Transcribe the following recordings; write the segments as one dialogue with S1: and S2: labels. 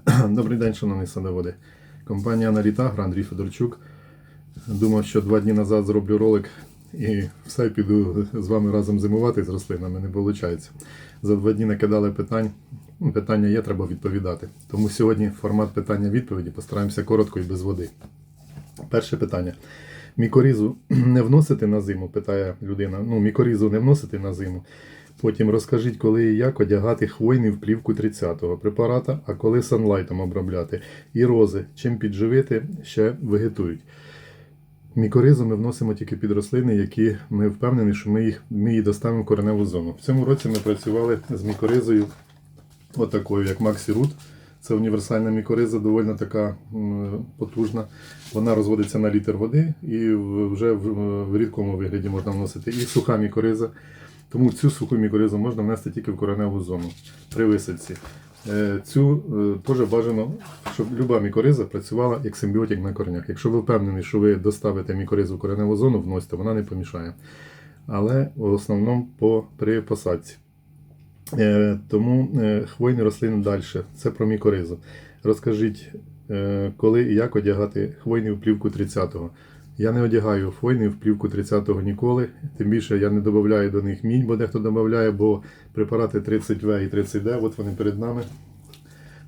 S1: Добрий день, шановні садоводи. Компанія Аналітагра, Андрій Федорчук. Думав, що два дні назад зроблю ролик і все піду з вами разом зимувати з рослинами. Не виходить. За два дні накидали питань. Питання є, треба відповідати. Тому сьогодні формат питання-відповіді постараємося коротко і без води. Перше питання. Мікорізу не вносити на зиму, питає людина. Ну, мікорізу не вносити на зиму. Потім розкажіть, коли і як одягати хвойний в плівку 30-го препарата, а коли санлайтом обробляти. І рози, чим підживити, ще вегетують. Мікоризу ми вносимо тільки під рослини, які ми впевнені, що ми їх ми її доставимо в кореневу зону. В цьому році ми працювали з мікоризою, отакою, як Maxi Root. Це універсальна мікориза, доволі така потужна. Вона розводиться на літр води і вже в рідкому вигляді можна вносити. І суха мікориза. Тому цю суху мікоризу можна внести тільки в кореневу зону при висадці. Е, Цю е, теж бажано, щоб люба мікориза працювала як симбіотик на корнях. Якщо ви впевнені, що ви доставите мікоризу в кореневу зону, вносите, вона не помішає. Але в основному по, при посадці. Е, Тому хвойні рослини далі. Це про мікоризу. Розкажіть, коли і як одягати хвойний в плівку 30-го. Я не одягаю фойни в плівку 30-го ніколи. Тим більше я не додаю до них мінь, бо дехто додає, бо препарати 30В і 30Д, от вони перед нами.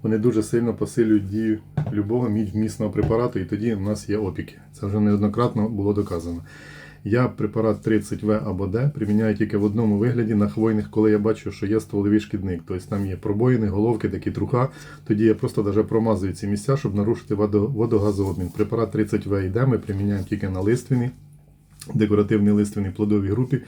S1: Вони дуже сильно посилюють дію любого мідь-вмісного препарату, і тоді у нас є опіки. Це вже неоднократно було доказано. Я препарат 30В або D приміняю тільки в одному вигляді на хвойних, коли я бачу, що є стволовий шкідник. Тобто там є пробоїни, головки, такі труха. Тоді я просто даже промазую ці місця, щоб нарушити водогазообмін. Препарат 30В і D ми приміняємо тільки на лиственні, декоративній лиственній плодовій групі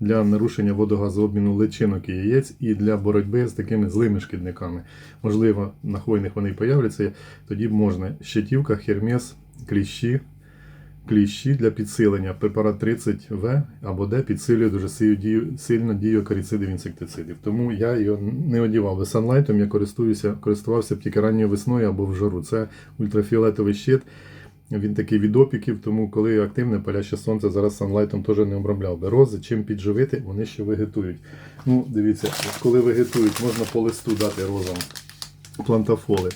S1: для нарушення водогазообміну личинок і яєць і для боротьби з такими злими шкідниками. Можливо, на хвойних вони появляться, тоді можна щитівка, хермес, кліщі, кліщі для підсилення. Препарат 30В або Д підсилює дуже сильно дію акарицидів інсектицидів. Тому я його не одівав. Санлайтом я користуюся, користувався б тільки ранньою весною або в жару. Це ультрафіолетовий щит. Він такий від опіків, тому коли активне паляще сонце, зараз санлайтом теж не обробляв би. Рози, чим підживити, вони ще вегетують. Ну, дивіться, коли вегетують, можна по листу дати розам плантафоли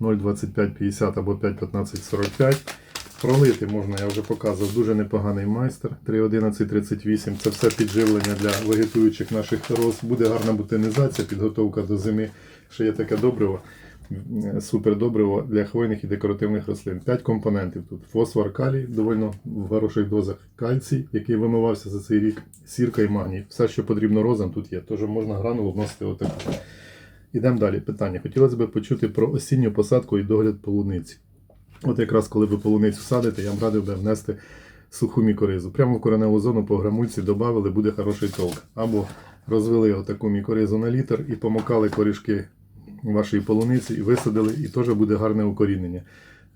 S1: 0,2550 або 5,1545. Пролити можна, я вже показував, дуже непоганий майстер 3,1138. Це все підживлення для вегетуючих наших роз. Буде гарна бутинізація, підготовка до зими. Ще є таке добриво, супер добриво для хвойних і декоративних рослин. П'ять компонентів тут. Фосфор, калій, доволі в хороших дозах кальцій, який вимивався за цей рік, сірка і магній. Все, що потрібно розам, тут є. Тож можна гранулу вносити отаку. Ідемо далі. Питання. Хотілося б почути про осінню посадку і догляд полуниці. От якраз коли ви полуницю садите, я б радив би внести суху мікоризу. Прямо в кореневу зону по грамульці додали, буде хороший толк. Або розвели отаку мікоризу на літр і помокали корішки вашої полуниці і висадили, і теж буде гарне укорінення.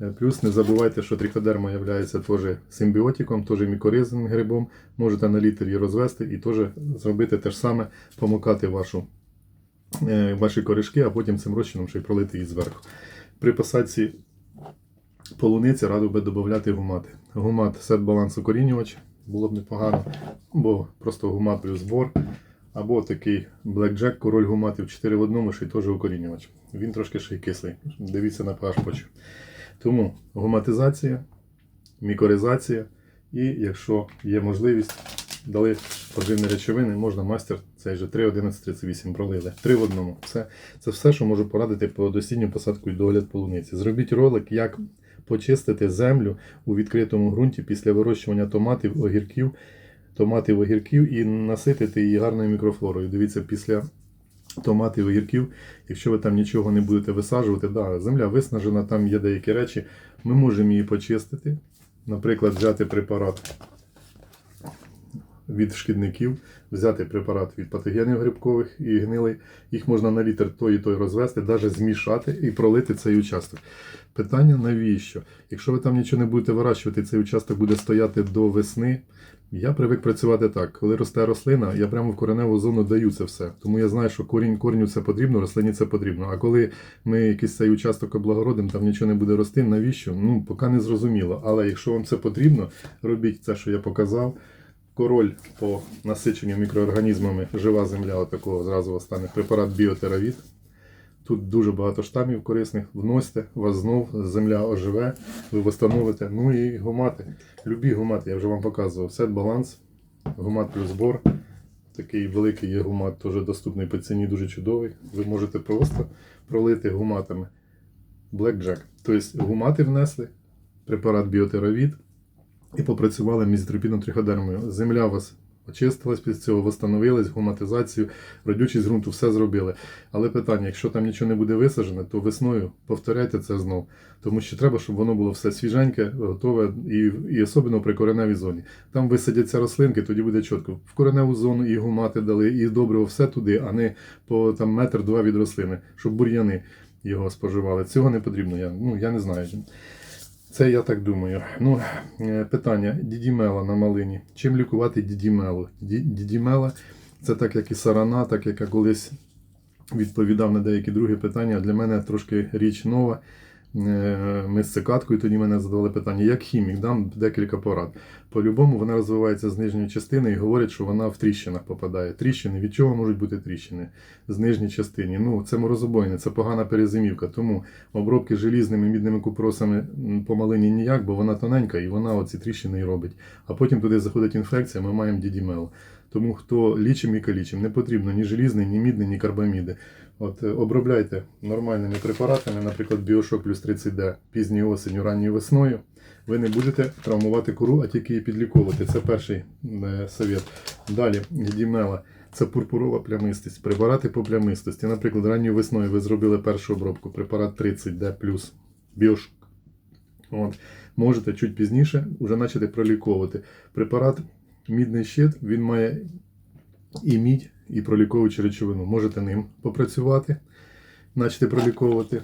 S1: Е, Плюс не забувайте, що триходерма є теж симбіотиком, теж мікоризним грибом. Можете на літр її розвести і теж зробити те ж саме, помокати вашу, е, ваші корішки, а потім цим розчином ще й пролити її зверху. При посадці полуниці радив би додати гумати. Гумат сет баланс укорінювач, було б непогано, бо просто гумат плюс бор. Або такий Blackjack, король гуматів 4 в одному, ще й теж укорінювач. Він трошки ще й кислий. Дивіться на почв. Тому гуматизація, мікоризація і, якщо є можливість, дали поживні речовини, можна мастер цей же 3.11.38 пролили. Три в одному. Це, це все, що можу порадити по досінню посадку і догляд полуниці. Зробіть ролик, як почистити землю у відкритому ґрунті після вирощування томатів, огірків, томатів, огірків і наситити її гарною мікрофлорою. Дивіться, після томатів, огірків, якщо ви там нічого не будете висаджувати, да, земля виснажена, там є деякі речі, ми можемо її почистити. Наприклад, взяти препарат від шкідників, взяти препарат від патогенів грибкових і гнилий. Їх можна на літр той і той розвести, навіть змішати і пролити цей участок. Питання навіщо? Якщо ви там нічого не будете вирощувати, цей участок буде стояти до весни. Я привик працювати так. Коли росте рослина, я прямо в кореневу зону даю це все. Тому я знаю, що корінь корню це потрібно, рослині це потрібно. А коли ми якийсь цей участок облагородимо, там нічого не буде рости, навіщо? Ну, поки не зрозуміло. Але якщо вам це потрібно, робіть це, що я показав. Король по насиченню мікроорганізмами жива земля, отакого зразу стане препарат біотеравіт. Тут дуже багато штамів корисних. Вносьте, вас знов земля оживе, ви встановите. Ну і гумати. Любі гумати, я вже вам показував. Сет баланс, гумат плюс бор. Такий великий є гумат, теж доступний по ціні, дуже чудовий. Ви можете просто пролити гуматами. Blackjack. Тобто гумати внесли, препарат біотеравіт і попрацювали мізотропіном триходермою. Земля у вас очистилась після цього, восстановилась, гуматизацію, родючість ґрунту, все зробили. Але питання, якщо там нічого не буде висаджено, то весною повторяйте це знов. Тому що треба, щоб воно було все свіженьке, готове і, і особливо при кореневій зоні. Там висадяться рослинки, тоді буде чітко. В кореневу зону і гумати дали, і добриво все туди, а не по там метр-два від рослини, щоб бур'яни його споживали. Цього не потрібно. Я, ну, я не знаю. Це я так думаю. Ну, е, питання. Дідімела на малині. Чим лікувати дідімелу? Ді- Дідімела це так, як і сарана, так як я колись відповідав на деякі другі питання. Для мене трошки річ нова. Е, Ми з цикаткою тоді мене задавали питання, як хімік, дам декілька порад. По-любому вона розвивається з нижньої частини і говорять, що вона в тріщинах попадає. Тріщини, від чого можуть бути тріщини? З нижньої частини. Ну, це морозобойне, це погана перезимівка. Тому обробки желізними мідними купросами м, по малині ніяк, бо вона тоненька і вона оці тріщини і робить. А потім туди заходить інфекція, ми маємо дідімел. Тому хто лічим і калічим, не потрібно ні желізний, ні мідний, ні карбаміди. От е, обробляйте нормальними препаратами, наприклад, біошок плюс 30D пізньою осінню, ранньою весною. Ви не будете травмувати кору, а тільки її підліковувати. Це перший е, совет. Далі дімела. Це пурпурова плямистість. Препарати по плямистості. Наприклад, ранньою весною ви зробили першу обробку, препарат 30D плюс біошок. От. Можете чуть пізніше вже почати проліковувати. Препарат мідний щит, він має і мідь, і проліковуючу речовину. Можете ним попрацювати, почати проліковувати.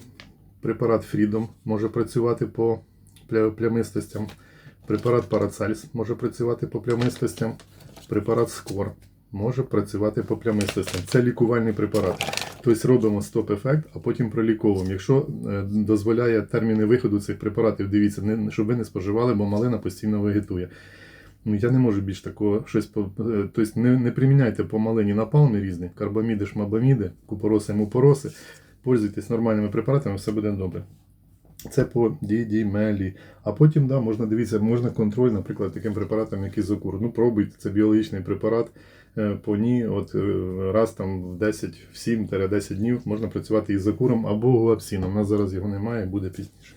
S1: Препарат Freedom може працювати по плямистостям. Препарат Парацельс може працювати по плямистостям. Препарат Скор може працювати по плямистостям. Це лікувальний препарат. Тобто робимо стоп-ефект, а потім проліковуємо. Якщо е, дозволяє терміни виходу цих препаратів, дивіться, щоб ви не споживали, бо малина постійно вегетує. Ну, я не можу більш такого щось е, Тобто не, не приміняйте по малині напалми різні, карбаміди, шмабаміди, купороси, мупороси. Пользуйтесь нормальними препаратами, все буде добре. Це по дідімелі. А потім да, можна дивитися, можна контроль, наприклад, таким препаратом, як ізокур. Ну, пробуйте, це біологічний препарат. е, По ній, от е, раз там в 10, в 7-10 днів можна працювати ізокуром або гуапсином. У нас зараз його немає, буде пізніше.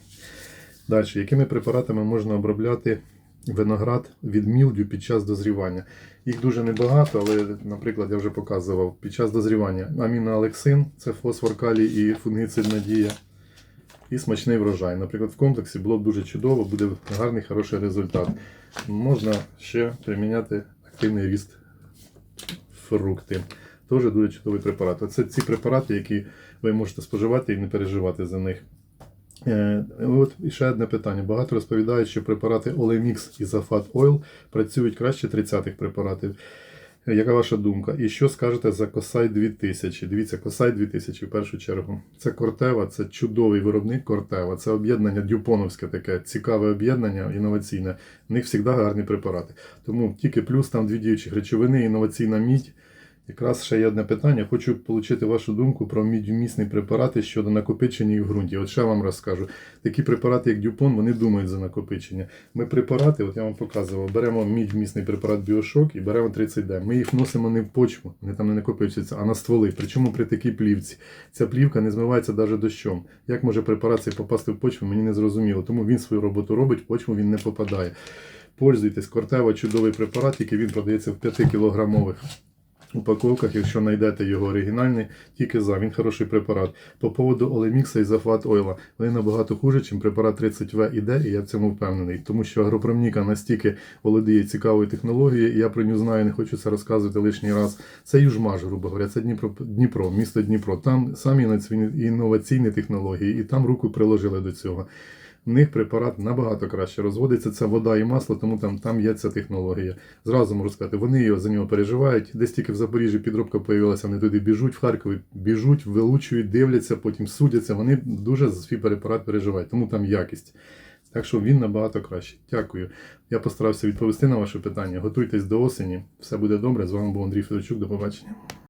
S1: Далі, якими препаратами можна обробляти виноград від мілдю під час дозрівання? Їх дуже небагато, але, наприклад, я вже показував під час дозрівання аміноалексин, це фосфор, калій і фунгицид надія. І смачний врожай. Наприклад, в комплексі було дуже чудово, буде гарний, хороший результат. Можна ще приміняти активний ріст фрукти. Теж дуже чудовий препарат. Це ці препарати, які ви можете споживати і не переживати за них. Е, От ще одне питання. Багато розповідають, що препарати Olemix і Zafat Oil працюють краще 30-х препаратів. Яка ваша думка? І що скажете за Косай 2000? Дивіться, Косай 2000 в першу чергу. Це Кортева, це чудовий виробник Кортева. Це об'єднання дюпоновське таке цікаве об'єднання інноваційне. В них завжди гарні препарати. Тому тільки плюс там дві діючих речовини, інноваційна мідь. Якраз ще є одне питання. Хочу отримати вашу думку про мідьмісні препарати щодо накопичення в ґрунті. От ще вам розкажу. Такі препарати, як Дюпон, вони думають за накопичення. Ми препарати, от я вам показував, беремо мідьмісний препарат Біошок і беремо 30D. Ми їх вносимо не в почву, вони там не накопичуються, а на стволи. Причому при такій плівці. Ця плівка не змивається навіть дощом. Як може препарат цей попасти в почву, мені не зрозуміло. Тому він свою роботу робить, в почву він не попадає. Пользуйтесь, Кортева чудовий препарат, який він продається в 5 кілограмових упаковках, якщо знайдете його оригінальний, тільки за. Він хороший препарат. По поводу Олемікса і Зафат Ойла, вони набагато хуже, ніж препарат 30В іде, і я в цьому впевнений. Тому що агропромніка настільки володіє цікавою технологією, і я про нього знаю, не хочу це розказувати лишній раз. Це Южмаш, грубо говоря, це Дніпро, Дніпро, місто Дніпро. Там самі інноваційні технології, і там руку приложили до цього. В них препарат набагато краще розводиться. Це вода і масло, тому там, там є ця технологія. Зразу можу сказати, вони його за нього переживають. Десь тільки в Запоріжжі підробка появилася, вони туди біжуть, в Харкові біжуть, вилучують, дивляться, потім судяться. Вони дуже за свій препарат переживають, тому там якість. Так що він набагато краще. Дякую. Я постарався відповісти на ваше питання. Готуйтесь до осені. Все буде добре. З вами був Андрій Федорчук. До побачення.